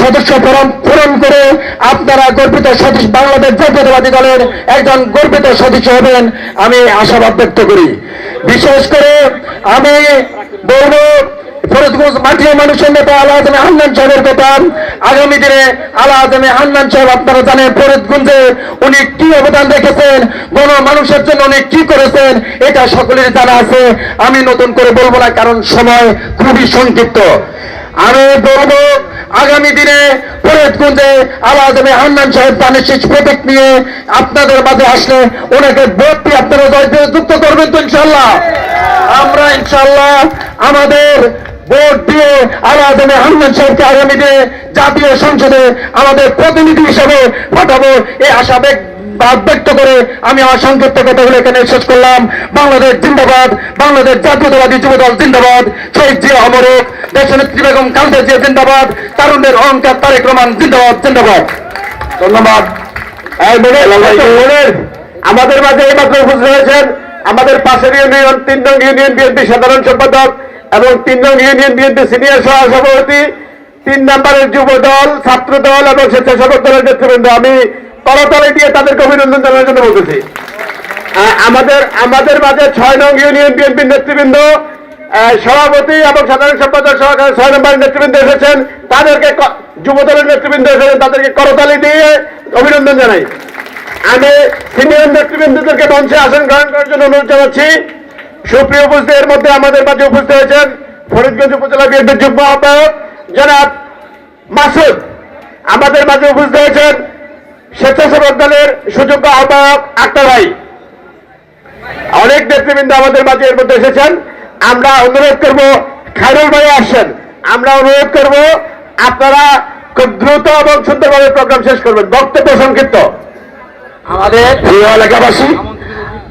সদস্য পূরণ করে আপনারা গর্বিত সদস্য বাংলাদেশ জাতীয়তাবাদী দলের একজন গর্বিত সদস্য হবেন আমি আশাবাদ ব্যক্ত করি। বিশেষ করে আমি বলব ফরিদগঞ্জ মাটির মানুষের নেতা আল্লাহ আজমে হান্নান সাহেবের কথা আগামী দিনে আল্লাহ আজমে হান্নান সাহেব আপনারা জানেন ফরিদগঞ্জে উনি কি অবদান রেখেছেন, গণ মানুষের জন্য উনি কি করেছেন, এটা সকলের জানা আছে। আমি নতুন করে বলব না, কারণ সময় খুবই সংক্ষিপ্ত। আমি বলব, আগামী দিনে ফরিদগঞ্জে আজমে হান্নান সাহেব পানের শেষ প্রতীক নিয়ে। আপনাদের মাঝে আসলে ওনাকে ভোট দিয়ে আপনারা যুক্ত করবেন তো ইনশাল্লাহ আমরা ইনশাল্লাহ আমাদের ভোট দিয়ে আলাদমে হান্নান সাহেবকে আগামী দিনে জাতীয় সংসদে আমাদের প্রতিনিধি হিসেবে পাঠাবো। এই আশা ব্যক- বাদ ব্যক্ত করে আমি আমার সংক্ষিপ্ত কথাগুলো এখানে শেষ করলাম। বাংলাদেশ জিন্দাবাদ বাংলাদেশ জাতীয়তাবাদী যুবদল জিন্দাবাদ শহীদ জিয়া অমরক দেশনেত্রী বেগম খালেদা জিয়া জিন্দাবাদ তারুণের অহংকার তারেক রহমান জিন্দাবাদ জিন্দাবাদ। ধন্যবাদ। এই আমাদের মাঝে এইমাত্র উপস্থিত হয়েছেন আমাদের পাশের ইউনিয়ন তিন নং ইউনিয়ন বিএনপি সাধারণ সম্পাদক এবং তিন নং ইউনিয়ন বিএনপি সিনিয়র সহ সভাপতি তিন নম্বরের যুব দল ছাত্র দল এবং স্বেচ্ছাসেবক দলের নেতৃবৃন্দ। আমি করতলে তাদেরকে অভিনন্দন জানানোর জন্য বলতেছি। আমাদের আমাদের মাঝে ছয় নং ইউনিয়ন বিএনপির নেতৃবৃন্দ সভাপতি এবং সাধারণ সম্পাদক সহকারে ছয় নম্বরের নেতৃবৃন্দ এসেছেন। তাদেরকে যুব দলের নেতৃবৃন্দ এসেছেন, তাদেরকে করতালি দিয়ে অভিনন্দন জানাই। আমি সিনিয়র নেতৃবৃন্দদেরকে মঞ্চে আসন গ্রহণ করার জন্য অনুরোধ জানাচ্ছি। সুপ্রিয় উপস্থিত, এর মধ্যে আমাদের মাঝে উপস্থিত হয়েছেন ফরিদগঞ্জ উপজেলা বিএনপির যুগ্ম আহ্বায়ক জনাব মাসুদ। আমাদের মাঝে উপস্থিত হয়েছেন স্বেচ্ছাসেবক দলের সুযোগ্য আহ্বায়ক আক্তার ভাই। অনেক নেতৃবৃন্দ আমাদের মাঝে এর মধ্যে এসেছেন। আমরা অনুরোধ করব খায়রুল ভাই আসছেন আমরা অনুরোধ করব আপনারা খুব দ্রুত এবং সুন্দরভাবে প্রোগ্রাম শেষ করবেন। বক্তব্য সংক্ষিপ্ত। আমাদের প্রিয় এলাকাবাসী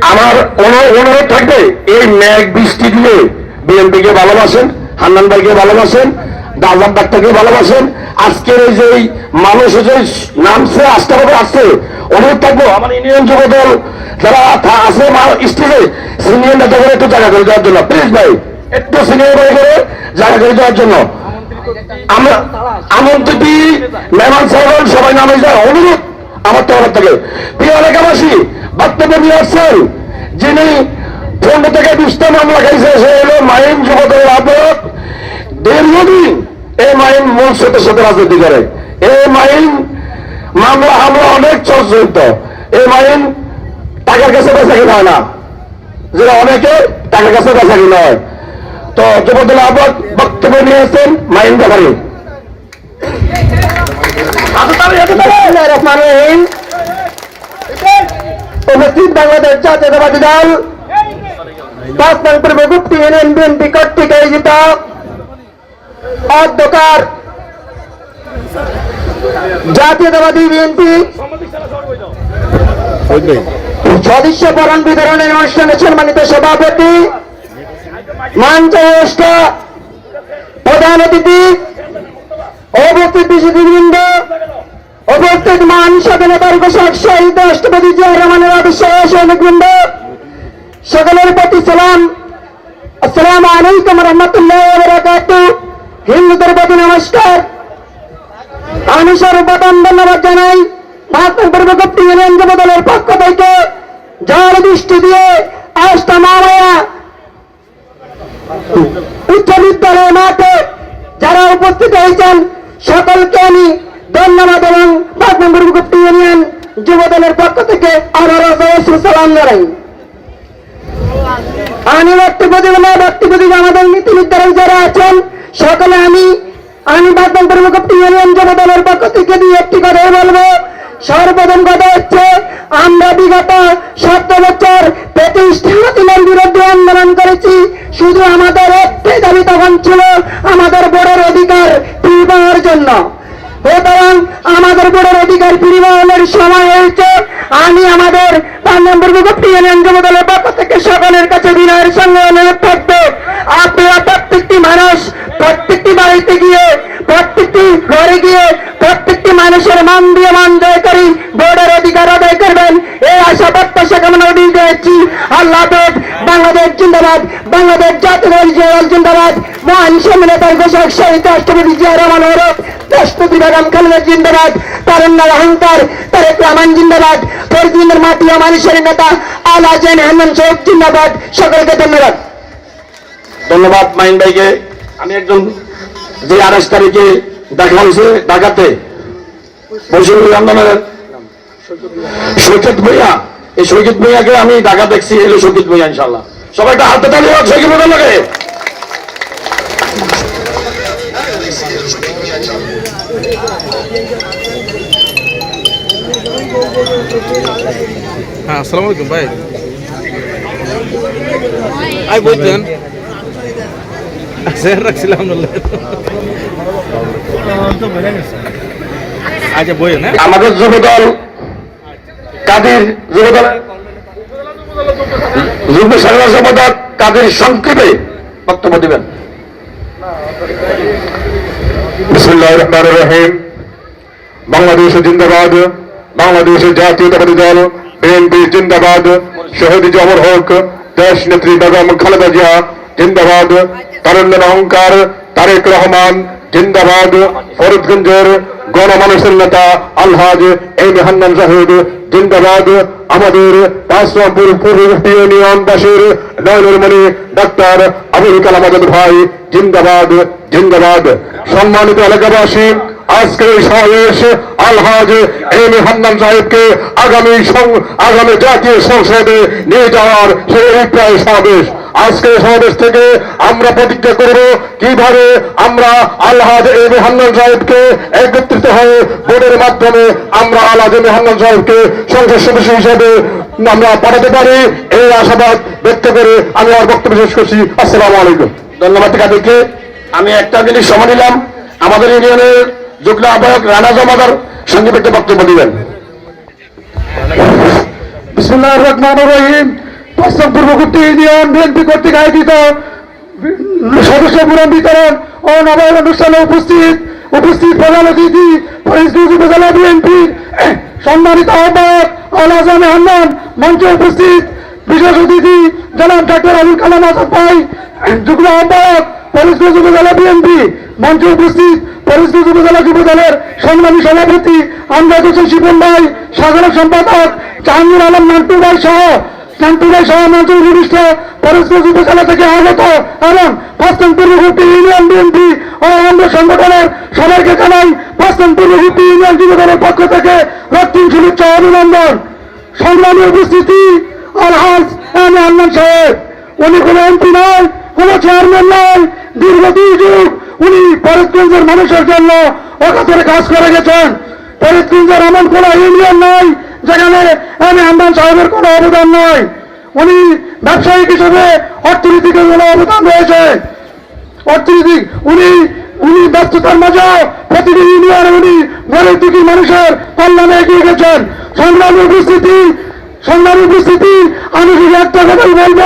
আমার অনু- অনুরোধ থাকবে এই মেঘ বৃষ্টি দিয়ে বিএনপিকে ভালোবাসেন হান্নান ভাইকে ভালোবাসেন দাজাম ডাক্তারকে ভালোবাসেন। আজকের এই যে মানুষ যে নামছে আস্থা করে আসছে অনুরোধ থাকব, আমার ইউনিয়ন যুব দল যারা আছে স্টেজে সিনিয়র নেতা করে একটু জায়গা করে দেওয়ার জন্য। প্লিজ ভাই, একটু সিনিয়র ভাই করে জায়গা করে দেওয়ার জন্য। আমরা আমন্ত্রিত মেহমান সাহেব, সবাই নামে যায়। অনুরোধ আমার তরফ থেকে। প্রিয় এলাকাবাসী, বক্তব্য নিয়ে আসছেন যিনি পনেরো থেকে বিশটা মামলা খাইছে, সে হলো আহ্বায়ক দীর্ঘদিন এই মাইন মূল স্রোতের সাথে রাজনীতি করে। এই মাইন মামলা, হামলা অনেক চর্চিত এই মাইন টাকার কাছে বেচা কিনা হয় না। যেটা অনেকে টাকার কাছে বেচা কিনা হয়। তো যুবদলের আহ্বায়ক বক্তব্য নিয়ে আসছেন মাইন ব্যাপারে। উপস্থিত বাংলাদেশ জাতীয়তাবাদী দল। পাঁচ নং পূর্বগুপ্তি ইউনিয়ন বিএনপি কর্তৃক আয়োজিত অধ্যকার জাতীয়তাবাদী বিএনপি সদস্য বরণ বিতরণের অনুষ্ঠানে সম্মানিত সভাপতি মঞ্চস্থ প্রধান অতিথি, উপস্থিত বিশেষবৃন্দ উপস্থিত মান স্বাধীনতার ঘোষক শহীদ রাষ্ট্রপতি জিয়া রহমানের আদর্শ সৈনিকবৃন্দ, সকলের প্রতি সালাম। আসসালাম আলাইকুম রহমতুল্লাহ হিন্দুদের প্রতি নমস্কার। আমি সর্বপ্রথম ধন্যবাদ জানাই। দলের পক্ষ থেকে। জল দৃষ্টি দিয়ে আস্থা উচ্চ বিদ্যালয় মাঠে যারা উপস্থিত হয়েছেন, সকলকে আমি ধন্যবাদ এবং পাঁচ নম্বর গুপ্তি ইউনিয়ন যুব দলের পক্ষ থেকে অজস্র সালাম জানাই। আমি না বক্তব্য আমাদের নীতি নির্ধারক যারা আছেন সকলে আমি আমি নম্বর গুপ্তি ইউনিয়ন যুব দলের পক্ষ থেকে দিয়ে একটি কথাই বলব। সর্বপ্রথম কথা হচ্ছে, আমরা বিগত সত্য বছর প্রতিষ্ঠানের বিরুদ্ধে আন্দোলন করেছি। শুধু আমাদের একটাই দাবি তখন ছিল, আমাদের বড়ের অধিকার ফিরে পাওয়ার জন্য। সুতরাং আমাদের বড়ের অধিকার ফিরে পাওয়ানোর সময় হয়েছে। আমি আমাদের পাঁচ নম্বর ইউনিয়ন যুব দলের পক্ষ থেকে সকলের কাছে বিনয়ের সঙ্গে অনুরোধ থাকবে। আপনারা প্রত্যেকটি মানুষ প্রত্যেকটি বাড়িতে গিয়ে, প্রত্যেকটি ঘরে গিয়ে, প্রত্যেকটি মানুষের মান দিয়ে মান জয় করি, বোর্ডের অধিকার আদায় করবেন। এই আশা প্রত্যাশা কামনা অডিও দিয়েছি আল্লাহ বাংলাদেশ জিন্দাবাদ, বাংলাদেশ জাতীয় দল জিন্দাবাদ, মহান সম্মিলিতার ঘোষক শহীদ রাষ্ট্রপতি জিয়া রহমান ওরফ রাষ্ট্রপতি বেগম খালেদা জিন্দাবাদ তারুণ্যার অহংকার, তারেক রহমান জিন্দাবাদ ফরিদিনের মাটি মানুষের নেতা আলা জেন হান্নান সাহেব জিন্দাবাদ। সকলকে ধন্যবাদ। ধন্যবাদ মাইন ভাইকে। আমি একজন যে আঠাশ তারিখে দেখা হয়েছে ঢাকাতে বৈষম্য আন্দোলনের সৈকত ভূঁইয়া। এই সৈকত ভূঁইয়াকে আমি ঢাকা দেখছি এলো সৈকত ভূঁইয়া ইনশাল্লাহ সবাই একটা হাতে তালি হোক সৈকত ভূঁইয়া লাগে। হ্যাঁ আসসালামু আলাইকুম, ভাই। আই বলছেন স্যার রাখছিলাম আচ্ছা বই না আমাদের যুবদল কাদের যুবদল যুব সম্পাদক কাদের সংক্ষেপে বক্তব্য দিবেন বিসমুল্লাহ রহমান রহিম বাংলাদেশ জিন্দাবাদ বাংলাদেশ জাতীয়তাবাদী দল বিএনপি জিন্দাবাদ শহীদ জমর হক দেশ নেত্রী বেগম খালেদা জিয়া জিন্দাবাদ, তারুণ্যের অহংকার, তারেক রহমান, জিন্দাবাদ, ফরিদগঞ্জের গণমানুষের নেতা আলহাজ এম হান্নান সাহেব, জিন্দাবাদ, আমাদের পাঁচরামপুর পূর্ব ইউনিয়নবাসীর নয়নের মণি ডাক্তার আবুল কালাম আজাদ ভাই, জিন্দাবাদ জিন্দাবাদ। সম্মানিত এলাকাবাসী আজকের এই সমাবেশ আলহাজ এম এ হান্নান সাহেবকে আগামী আগামী জাতীয় সংসদে নিয়ে যাওয়ার সেই অভিপ্রায় সমাবেশ। আজকের সমাবেশ থেকে আমরা প্রতিজ্ঞা করব কীভাবে আমরা আলহাজ এম এ হান্নান সাহেবকে একত্রিত হয়ে ভোটের মাধ্যমে আমরা আলহাজ এম এ হান্নান সাহেবকে সংসদ সদস্য হিসেবে আমরা পাঠাতে পারি। এই আশাবাদ ব্যক্ত করে আমি আমার বক্তব্য শেষ করছি। আসসালামু আলাইকুম। ধন্যবাদ। কাদেরকে আমি একটা জিনিস সময় নিলাম। আমাদের ইউনিয়নের যুগ্ম আহ্বায়ক রানা জমাদার একটা বক্তব্য দিবেন। বিসমুল্লাহ সদস্য উপস্থিত উপস্থিত সম্মানিত আহ্বায়ক উপস্থিত বিশেষ অতিথি জনাব ডাক্তার আবুল কালাম আজাদ ভাই। যুগ্ম আহ্বায়ক ফরিদগঞ্জ উপজেলা বিএনপি মঞ্চে উপস্থিত ফরিদগঞ্জ উপজেলা যুব দলের সংগ্রামী সভাপতি আমজাদ হোসেন শিপন ভাই, সাধারণ সম্পাদক জাহাঙ্গীর আলম, নান্টু ভাই সহ, নান্টু ভাই সহ মঞ্চে উপবিষ্ট ফরিদগঞ্জ উপজেলা থেকে আগত এবং পাঁচতন পূর্ববর্তী ইউনিয়ন বিএনপি ও অন্য সংগঠনের সবাইকে জানাই পাঁচতন পূর্ববর্তী ইউনিয়ন যুব দলের পক্ষ থেকে রক্তিম শুভেচ্ছা অভিনন্দন। সংগ্রামী উপস্থিতি, আলহাজ এম আন্নান সাহেব। উনি কোনো এমপি নয়, কোনো চেয়ারম্যান নয়, দীর্ঘ দুই যুগ উনি ফরিদগঞ্জের মানুষের জন্য অকাতরে কাজ করে গেছেন। ফরিদগঞ্জের এমন কোন ইউনিয়ন নয় যেখানে এম এ সাহেবের কোনো অবদান নয় উনি ব্যবসায়িক হিসেবে অর্থনীতিকে কোনো অবদান রয়েছে। অর্থনীতি উনি উনি ব্যস্ততার মাঝে প্রতিটি ইউনিয়নে উনি গরিব দুঃখী মানুষের কল্যাণে এগিয়ে গেছেন। সংগ্রামী উপস্থিতি সংগ্রামী উপস্থিতি, আমি শুধু একটা কথাই বলব।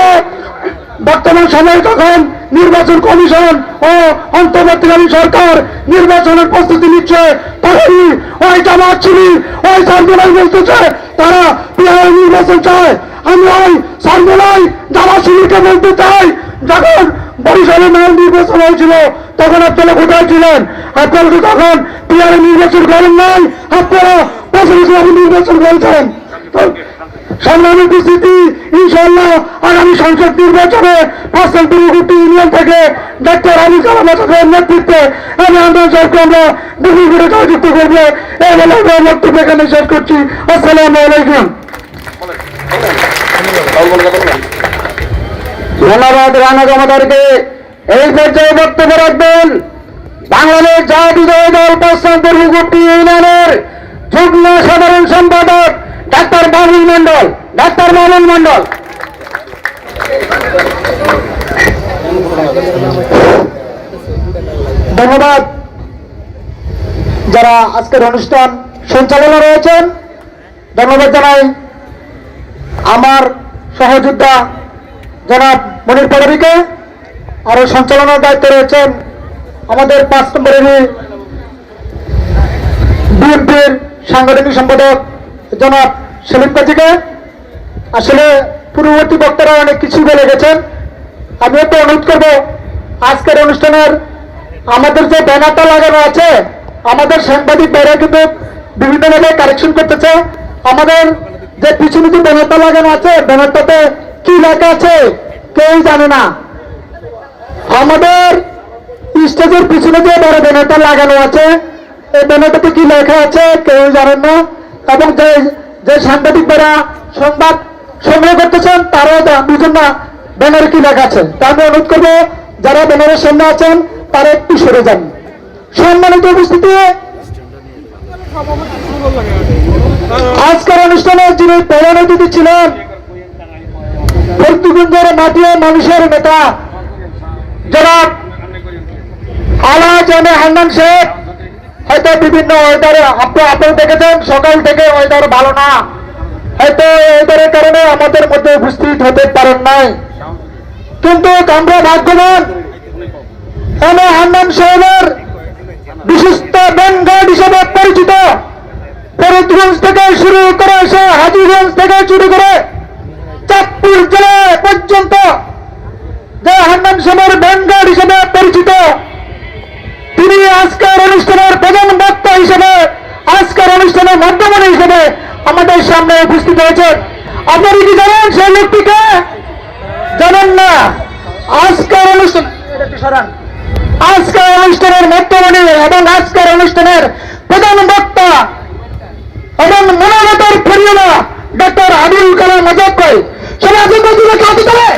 বর্তমান সময় তখন নির্বাচন কমিশন ও অন্তর্বর্তীকালীন সরকার নির্বাচনের প্রস্তুতি নিচ্ছে তখনই ওই জামাত শিবির, ওই সার্ভেলাই বলতেছে তারা পিআই নির্বাচন চায়। আমি ওই সার্ভেলাই জামাত শিবিরকে বলতে চাই, যখন বরিশালে মেয়র নির্বাচন হয়েছিল, তখন আপনারা কোথায় ছিলেন? আপনারা তো তখন পিআর নির্বাচন করেন নাই, আপনারা প্রেসিডেন্সি নির্বাচন করেছেন। সংগ্রামী উপস্থিতি ইনশাল্লাহ আগামী সংসদ নির্বাচনে পাঁচজন পূর্ববর্তী ইউনিয়ন থেকে ডাক্তার আবুল কালাম আজাদের নেতৃত্বে আমি আন্দোলন সাহেবকে আমরা বিপুল করে জয়যুক্ত করব। এই বলে আমরা বক্তব্য এখানে শেষ করছি। আসসালামু আলাইকুম। ধন্যবাদ, রানা জমাদারকে এই পর্যায়ে বক্তব্য রাখবেন বাংলাদেশ জাতীয় দল পশ্চিম পূর্ববর্তী ইউনিয়নের যুগ্ম সাধারণ সম্পাদক ডাক্তার মামুন মন্ডল, ডাক্তার মামুন মন্ডল। ধন্যবাদ। যারা আজকের অনুষ্ঠান সঞ্চালনা রয়েছেন, ধন্যবাদ জানাই আমার সহযোদ্ধা জনাব মনির পদবীকে আরও সঞ্চালনার দায়িত্বে রয়েছেন আমাদের পাঁচ নম্বরের বিএনপির সাংগঠনিক সম্পাদক জনাব সেলিম কাজীকে। আসলে পূর্ববর্তী বক্তারা অনেক কিছু বলে গেছেন। আমি একটু অনুরোধ করব, আজকের অনুষ্ঠানের আমাদের যে ব্যানারটা লাগানো আছে, আমাদের সাংবাদিক ভাইরা কিন্তু বিভিন্ন জায়গায় কারেকশন করতেছে। আমাদের যে পিছনে যে ব্যানারটা লাগানো আছে ব্যানারটাতে কি লেখা আছে কেউ জানে না। আমাদের স্টেজের পিছনে যে বড় ব্যানারটা লাগানো আছে, এই ব্যানারটাতে কি লেখা আছে কেউ জানেন না। এবং যে যে সাংবাদিক যারা সংবাদ সংগ্রহ করতেছেন, তারাও জা- বুঝেন না ব্যানারে কি লেখা আছে? তা আমি অনুরোধ করব, যারা ব্যানারের সামনে আছেন, তারা একটু সরে যান। সম্মানিত উপস্থিতি। আজকের অনুষ্ঠানে যিনি প্রধান অতিথি ছিলেন পর্তুগঞ্জের মাটিয়ে মানুষের নেতা, জনাব আলা জানে হান্নান শেখ। বিভিন্ন ওয়েদারে আপনি আপনারা দেখেছেন, সকাল থেকে ওয়েদার ভালো না। হয়তো ওয়েদারের কারণে আমাদের মধ্যে উপস্থিত হতে পারেন নাই। কিন্তু আমরা ভাগ্যবান। এনে হান্নান সাহেবের বিশিষ্ট ব্যাংগার্ড হিসেবে পরিচিত। ফরিদগঞ্জ থেকে শুরু করে সে হাজিগঞ্জ থেকে শুরু করে চাঁদপুর জেলা পর্যন্ত যে হান্নান সাহেবের ব্যাংগার্ড হিসেবে পরিচিত। সামনে উপস্থিত হয়েছেন। আপনারা কি জানেন সেই লোকটিকে? জানেন না। আজকের অনুষ্ঠান। আজকের অনুষ্ঠানের মধ্যমণি এবং আজকের অনুষ্ঠানের প্রধান বক্তা এবং মনোনতর ফেরিয়েলা ডক্টর আবুল কালাম আজাদ ভাই। সবাই তুলে কাছে চলে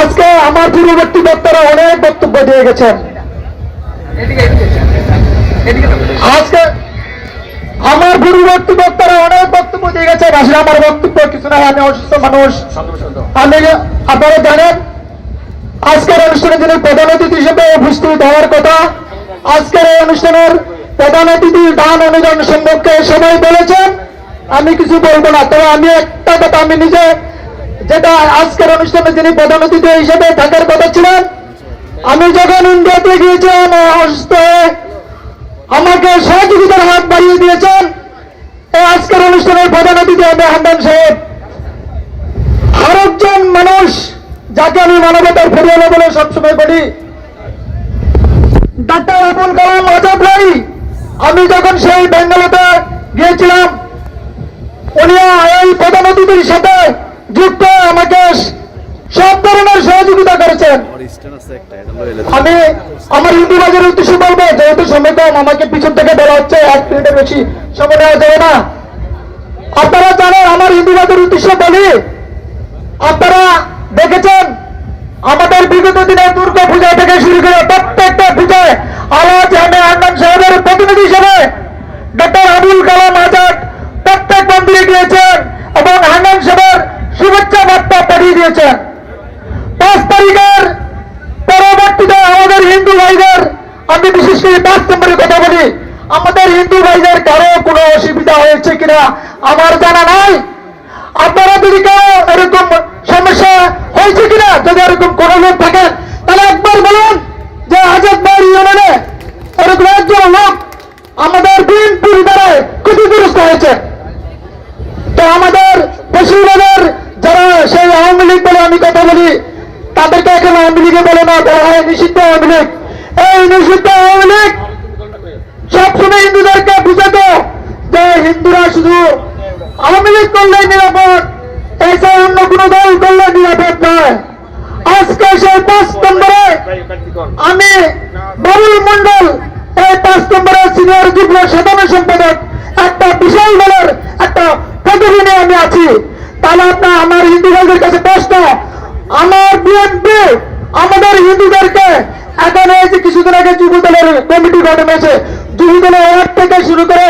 আজকে আমার পূর্ববর্তী বক্তারা অনেক বক্তব্য দিয়ে গেছেন। আজকে আমার পূর্ববর্তী বক্তারা অনেক বক্তব্য দিয়ে গেছে আসলে আমার বক্তব্য কিছু নাই আমি অসুস্থ মানুষ। আমি আপনারা জানেন আজকের অনুষ্ঠানে যিনি প্রধান অতিথি হিসেবে উপস্থিত হওয়ার কথা আজকের এই অনুষ্ঠানের প্রধান অতিথি দান অনুদান সম্পর্কে সবাই বলেছেন আমি কিছু বলব না তবে আমি একটা কথা আমি নিজে যেটা আজকের অনুষ্ঠানে যিনি প্রধান অতিথি হিসেবে থাকার কথা ছিলেন আমি যখন ইন্ডিয়াতে গিয়েছিলাম অসুস্থ হয়ে আমাকে সহযোগিতার হাত বাড়িয়ে দিয়েছেন। এই আজকের অনুষ্ঠানের প্রধান অতিথি হবে হান্দান সাহেব। আরেকজন মানুষ যাকে আমি মানবতার ফেরিয়ালা বলে সবসময় বলি ডাক্তার আবুল কালাম আজাদ ভাই, আমি যখন সেই বেঙ্গালুরুতে গিয়েছিলাম, উনি এই প্রধান অতিথির সাথে যুক্ত, আমাকে সব ধরনের সহযোগিতা করেছেন। আমি আমার হিন্দু বাজারের উদ্দেশ্যে বলব যেহেতু সময় কম আমাকে পিছন থেকে বলা হচ্ছে এক মিনিটের বেশি সময় নেওয়া যাবে না। আপনারা জানেন আমার হিন্দু বাজারের উদ্দেশ্যে বলি আপনারা দেখেছেন আমাদের বিগত দিনে দুর্গা পূজা থেকে শুরু করে প্রত্যেকটা পূজায় আলাজ আমি আন্দান সাহেবের প্রতিনিধি হিসেবে ডক্টর আবুল কালাম আজাদ প্রত্যেক মন্দিরে গিয়েছেন এবং হান্নান সাহেবের শুভেচ্ছা বার্তা পাঠিয়ে দিয়েছেন পাঁচ তারিখের পরবর্তীতে আমাদের হিন্দু ভাইদের আমি বিশেষ করে পাঁচ নম্বরের কথা বলি। আমাদের হিন্দু ভাইদের কারও কোনো অসুবিধা হয়েছে কিনা আমার জানা নাই। আপনারা যদি কেউ এরকম সমস্যা হয়েছে কিনা, যদি এরকম কোনো লোক থাকেন তাহলে একবার বলুন যে আজাদ ভাই ইউনিয়নে এরকম একজন লোক আমাদের বিএনপির দ্বারায় ক্ষতিগ্রস্ত হয়েছে তো আমাদের পশ্চিমবঙ্গের যারা সেই আওয়ামী লীগ বলে আমি কথা বলি তাদেরকে এখন আওয়ামী লীগে বলে না বলা হয় নিষিদ্ধ আওয়ামী লীগ এই নিষিদ্ধ আওয়ামী লীগ সবসময় হিন্দুদেরকে বুঝাতো যে হিন্দুরা শুধু আওয়ামী লীগ করলে নিরাপদ এছাড়া অন্য কোনো দল করলে নিরাপদ নয় আজকে সেই পাঁচ নম্বরে আমি বাবুল মন্ডল এই পাঁচ নম্বরের সিনিয়র যুগ্ম সাধারণ সম্পাদক, একটা বিশাল দলের একটা পদবি নিয়ে আমি আছি। তাহলে আপনার আমার হিন্দু ভাইদের কাছে প্রশ্ন, আমার বিএনপি আমাদের হিন্দুদেরকে এখন এই যে কিছুদিন আগে যুব দলের কমিটি গঠন হয়েছে, যুব দলের থেকে শুরু করে